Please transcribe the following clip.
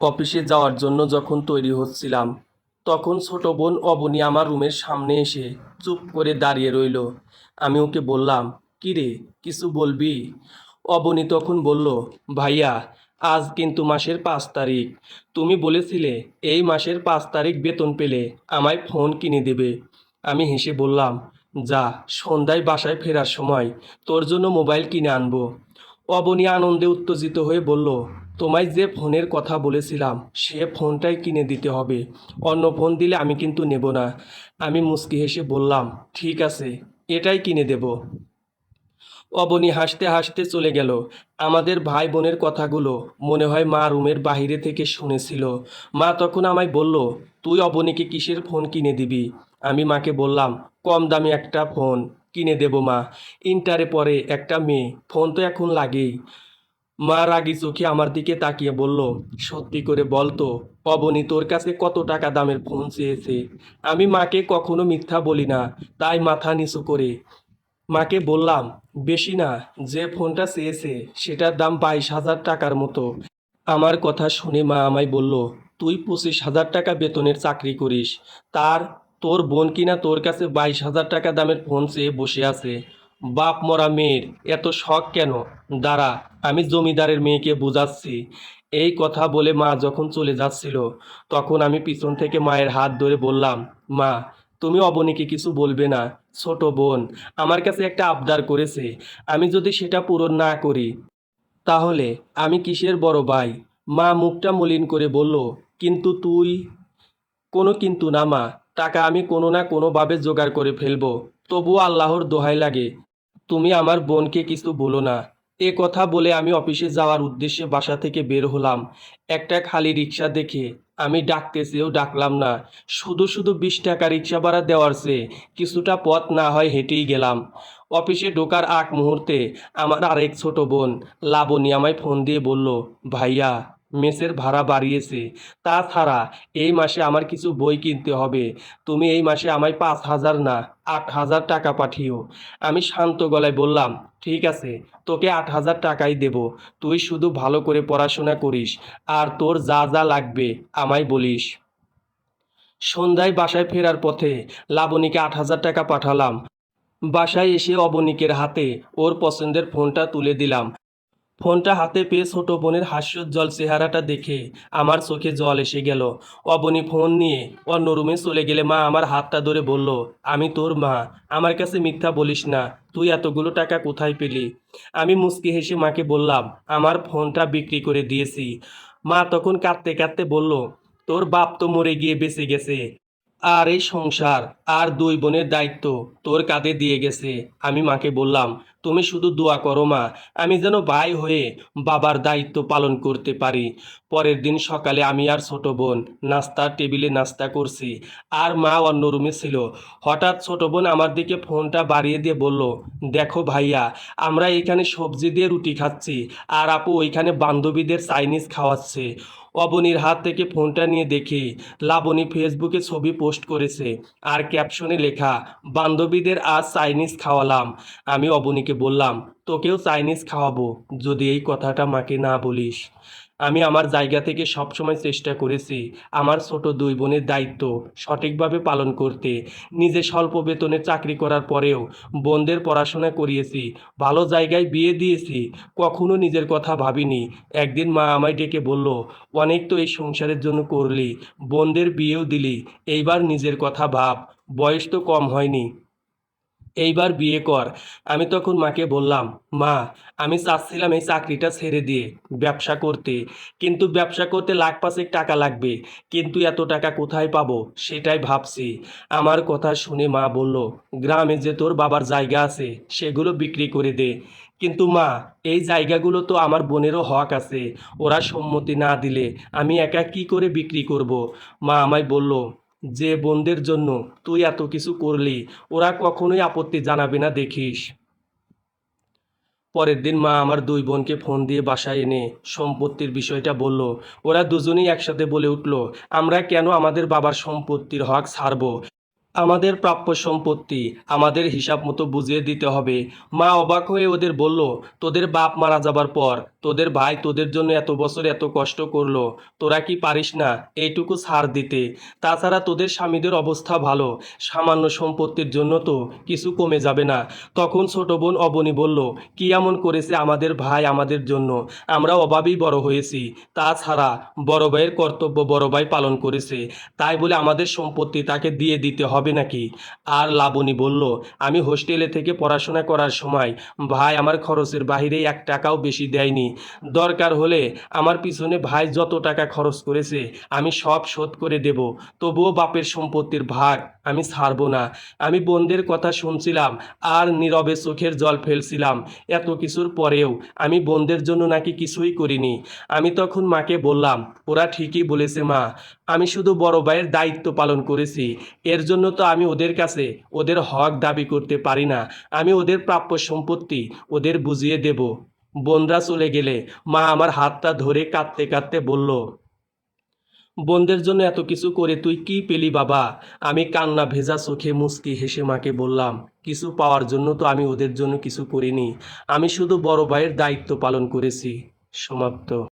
অফিসে যাওয়ার জন্য যখন তৈরি হচ্ছিলাম, তখন ছোট বোন অবনী আমার রুমের সামনে এসে চুপ করে দাঁড়িয়ে রইল। আমি ওকে বললাম কিরে কিছু বলবি? অবনী তখন বলল, ভাইয়া, আজ কিন্তু মাসের পাঁচ তারিখ। তুমি বলেছিলে এই মাসের পাঁচ তারিখ বেতন পেলে আমায় ফোন কিনে দেবে। আমি হেসে বললাম, যা, সন্ধ্যায় বাসায় ফেরার সময় তোর জন্য মোবাইল কিনে আনব। অবনী আনন্দে উত্তেজিত হয়ে বলল, তোমায় যে ফোনের কথা বলেছিলাম, সে ফোনটাই কিনে দিতে হবে। অন্য ফোন দিলে আমি কিন্তু নেব না। আমি মুচকি হেসে বললাম, ঠিক আছে, এটাই কিনে দেব। অবনী হাসতে হাসতে চলে গেল। আমাদের ভাই বোনের কথাগুলো মনে হয় মা রুমের বাইরে থেকে শুনেছিল। মা তখন আমায় বলল, তুই অবনীকে কিসের ফোন কিনে দিবি? আমি মাকে বললাম, কম দামি একটা ফোন। কিনে দেব মা। ইন্টারে পরে একটা মেয়ে, ফোন তো এখন লাগেই। মা রাগি চোখে আমার দিকে তাকিয়ে বলল, সত্যি করে বলতো অবনী তোর কাছে কত টাকা দামের ফোন চেয়েছে? আমি মাকে কখনো মিথ্যা বলি না, তাই মাথা নিচু করে। মাকে বললাম, বেশি না, যে ফোনটা চেয়েছে, সেটার দাম বাইশ হাজার টাকার মতো। আমার কথা শুনে মা আমায় বলল, তুই পঁচিশ হাজার টাকা বেতনের চাকরি করিস, তার তোর বোন কিনা তোর কাছে বাইশ হাজার টাকা দামের ফোন চেয়ে বসে আছে। বাপ মরা মেয়ের এত শখ কেন? দাঁড়া, আমি জমিদারের মেয়েকে বুঝাচ্ছি। এই কথা বলে মা যখন চলে যাচ্ছিল, তখন আমি পিছন থেকে মায়ের হাত ধরে বললাম, মা, তুমি অবনীকে কিছু বলবে না, ছোট বোন, আমার কাছে একটা আবদার করেছে, আমি যদি সেটা পূরণ না করি, তাহলে আমি কিসের বড় ভাই? মা মুখটা মলিন করে বলল, কিন্তু তুই? কোনো কিন্তু না মা টাকা আমি কোনো না কোনোভাবে জোগাড় করে ফেলব। তবুও আল্লাহর দোহাই লাগে। তুমি আমার বোনকে কিছু বলো না। এ কথা বলে আমি অফিসে যাওয়ার উদ্দেশ্যে বাসা থেকে বের হলাম। একটা খালি রিক্সা দেখে আমি ডাকতে চেয়েও ডাকলাম না। শুধু শুধু বিশ টাকা রিক্সা ভাড়া দেওয়ার চেয়ে কিছুটা পথ না হয় হেঁটেই গেলাম। অফিসে ঢোকার আগ মুহূর্তে আমার আরেক ছোট বোন, লাবণী, আমায় ফোন দিয়ে বলল, ভাইয়া মেসের ভাড়া বাড়িয়েছে। তাছাড়া এই মাসে আমার কিছু বই কিনতে হবে। তুমি এই মাসে আমায় পাঁচ হাজার না, আট হাজার টাকা পাঠিও। আমি শান্ত গলায় বললাম, ঠিক আছে, তোকে আট হাজার টাকাই দেব। তুই শুধু ভালো করে পড়াশোনা করিস আর তোর যা যা লাগবে আমায় বলিস। সন্ধ্যায় বাসায় ফেরার পথে লাবণীকে আট হাজার টাকা পাঠালাম। বাসায় এসে অবনীকের হাতে ওর পছন্দের ফোনটা তুলে দিলাম। ফোনটা হাতে পেয়ে ছোট বোনের হাস্যোজ্জ্বল চেহারাটা দেখে আমার চোখে জল এসে গেল। অবনী ফোন নিয়ে অন্য রুমে চলে গেলে মা আমার হাতটা ধরে বলল, আমি তোর মা, আমার কাছে মিথ্যা বলিস না, তুই এতগুলো টাকা কোথায় পেলি? আমি মুচকি হেসে মাকে বললাম, আমার ফোনটা বিক্রি করে দিয়েছি। মা তখন কাঁদতে কাঁদতে বলল, তোর বাপ তো মরে গিয়ে বেঁচে গেছে। আর এই সংসার আর দুই বোনের দায়িত্ব তোর কাঁধে দিয়ে গেছে। আমি মাকে বললাম, তুমি শুধু দোয়া করো মা, আমি যেন ভাই হয়ে বাবার দায়িত্ব পালন করতে পারি। পরের দিন সকালে আমি আর ছোট বোন নাস্তার টেবিলে নাস্তা করছি, আর মা অন্য রুমে ছিল। হঠাৎ ছোট বোন আমার দিকে ফোনটা বাড়িয়ে দিয়ে বলল, দেখো ভাইয়া, আমরা এখানে সবজি দিয়ে রুটি খাচ্ছি, আর আপু ওইখানে বান্ধবীদের চাইনিজ খাওয়াচ্ছে। অবনীর হাত থেকে ফোনটা নিয়ে দেখি। লাবণী ফেসবুকে ছবি পোস্ট করেছে। আর ক্যাপশনে লেখা, বান্ধবীদের আজ চাইনিজ খাওয়ালাম। আমি অবনীকে বললাম, তোকেও চাইনিজ খাওয়াবো, যদি এই কথাটা মাকে না বলিস। আমি আমার জায়গা থেকে সবসময় চেষ্টা করেছি আমার ছোট দুই বোনের দায়িত্ব সঠিকভাবে পালন করতে। নিজে স্বল্প বেতনে চাকরি করার পরেও বোনদের পড়াশোনা করিয়েছি, ভালো জায়গায় বিয়ে দিয়েছি, কখনো নিজের কথা ভাবিনি। একদিন মা আমায় ডেকে বলল, অনেক তো এই সংসারের জন্য করলি, বোনদের বিয়েও দিলি, এইবার নিজের কথা ভাব, বয়স তো কম হয়নি। এইবার বিয়ে কর। আমি তখন মাকে বললাম, মা, আমি চাচ্ছিলাম এই চাকরিটা ছেড়ে দিয়ে ব্যবসা করতে। কিন্তু ব্যবসা করতে লাখ পাঁচেক টাকা লাগবে। কিন্তু এত টাকা কোথায় পাবো? সেটাই ভাবছি। আমার কথা শুনে মা বলল, গ্রামে যে তোর বাবার জায়গা আছে, সেগুলো বিক্রি করে দে। কিন্তু মা, এই জায়গাগুলো তো আমার বোনেরও হক আছে। ওরা সম্মতি না দিলে আমি একা কি করে বিক্রি করব? মা আমায় বলল যে বোনদের জন্য তুই এত কিছু করলি, ওরা কখনোই আপত্তি জানাবে না, দেখিস। পরের দিন মা আমার দুই বোনকে ফোন দিয়ে বাসায় এনে সম্পত্তির বিষয়টা বলল। ওরা দুজনেই একসাথে বলে উঠল, আমরা কেন আমাদের বাবার সম্পত্তির হক ছাড়ব? আমাদের প্রাপ্য সম্পত্তি আমাদের হিসাব মতো বুঝিয়ে দিতে হবে। মা অবাক হয়ে ওদের বলল, তোদের বাপ মারা যাবার পর তোদের ভাই তোদের জন্য এত বছর এত কষ্ট করল, তোরা কি পারিস না এইটুকু ছাড় দিতে? তাছাড়া তোদের স্বামীদের অবস্থা ভালো, সামান্য সম্পত্তির জন্য তো কিছু কমে যাবে না। তখন ছোট বোন অবনী বলল, কি এমন করেছে আমাদের ভাই আমাদের জন্য? আমরা অভাবেই বড় হয়েছি। তাছাড়া বড় ভাইয়ের কর্তব্য বড় ভাই পালন করেছে। তাই বলে আমাদের সম্পত্তি তাকে দিয়ে দিতে হবে নাকি? আর লাবণী বলল, আমি হোস্টেলে থেকে পড়াশোনা করার সময় ভাই আমার খরচের বাহিরে এক টাকাও বেশি দেয়নি। দরকার হলে আমার পিছনে ভাই যত টাকা খরচ করেছে, আমি সব শোধ করে দেব। তবুও বাপের সম্পত্তির ভাগ আমি ছাড়বো না। আমি বোনদের কথা শুনছিলাম আর নীরবে চোখের জল ফেলছিলাম। এত কিছুর পরেও আমি বোনদের জন্য নাকি কিছুই করিনি। আমি তখন মাকে বললাম, ওরা ঠিকই বলেছে মা। আমি শুধু বড় ভাইয়ের দায়িত্ব পালন করেছি। এর জন্য তো আমি ওদের কাছে ওদের হক দাবি করতে পারি না। আমি ওদের প্রাপ্য সম্পত্তি ওদের বুঝিয়ে দেব। বোনরা চলে গেলে মা আমার হাতটা ধরে কাঁদতে কাঁদতে বলল বোনদের জন্য এত কিছু করে তুই কি পেলি বাবা? আমি কান্না ভেজা চোখে মুচকি হেসে মাকে বললাম, কিছু পাওয়ার জন্য তো আমি ওদের জন্য কিছু করিনি। আমি শুধু বড় ভাইয়ের দায়িত্ব পালন করেছি। সমাপ্ত।